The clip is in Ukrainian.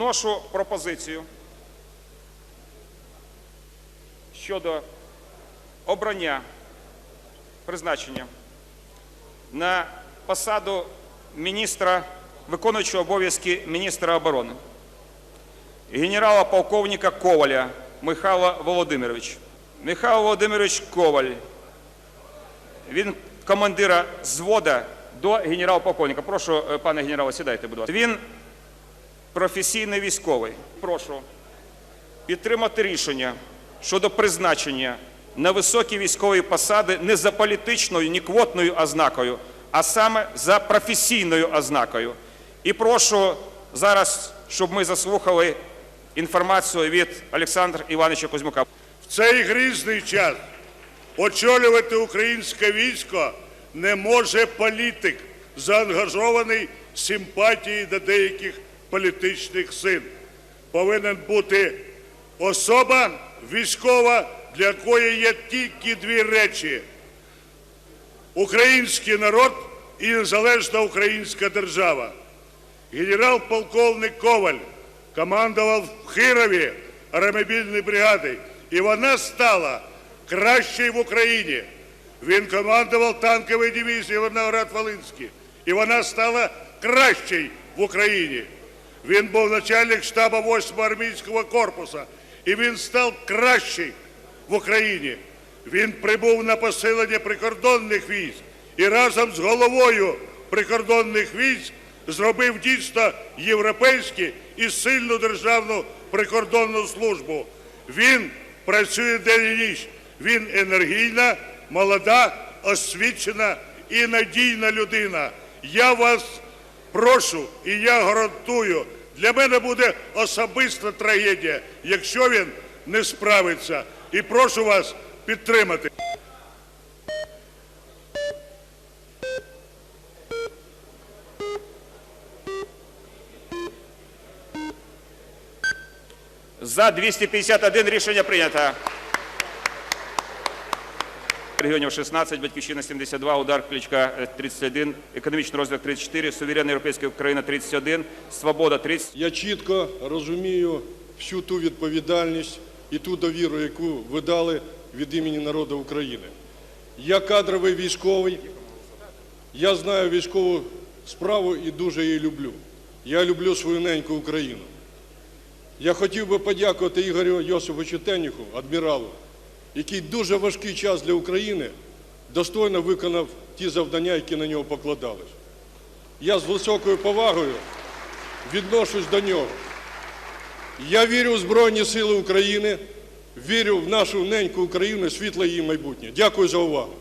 вношу пропозицію щодо обрання призначення на посаду міністра, виконуючого обов'язки міністра оборони, генерала полковника Коваля Михайла Володимирович. Михайло Володимирович Коваль. Він командира звода до генерал-полковника. Прошу, е, пане генерале, сідайте, будь ласка. Він професійний військовий. Прошу підтримати рішення щодо призначення на високі військові посади не за політичною, ні квотною ознакою, а саме за професійною ознакою. І прошу зараз, щоб ми заслухали інформацію від Олександра Івановича Кузьмука. В цей грізний час очолювати українське військо не може політик, заангажований симпатією до деяких політичних сил. Повинен бути особа військова, для якої є тільки дві речі: український народ і незалежна українська держава. Генерал-полковник Коваль командував в Хирові аеромобільної бригади, і вона стала кращою в Україні. Він командував танковою дивізією Виноград-Волинський, і вона стала кращою в Україні. Він був начальник штабу 8-го армійського корпусу, і він став кращий в Україні. Він прибув на посилення прикордонних військ і разом з головою прикордонних військ зробив дійсно європейську і сильну державну прикордонну службу. Він працює день і ніч. Він енергійна, молода, освічена і надійна людина. Я вас прошу і я гарантую, для мене буде особиста трагедія, якщо він не справиться. І прошу вас підтримати. За 251 рішення прийнято. Регіонів 16, Батьківщина 72, Удар Кличка е, 31, економічний розвиток 34, суверенна європейська Україна 31, Свобода 30. Я чітко розумію всю ту відповідальність і ту довіру, яку ви дали від імені народу України. Я кадровий військовий, я знаю військову справу і дуже її люблю. Я люблю свою неньку Україну. Я хотів би подякувати Ігорю Йосифовичу Теніху, адміралу, який дуже важкий час для України достойно виконав ті завдання, які на нього покладались. Я з високою повагою відношусь до нього. Я вірю в Збройні Сили України, вірю в нашу неньку Україну, світле її майбутнє. Дякую за увагу.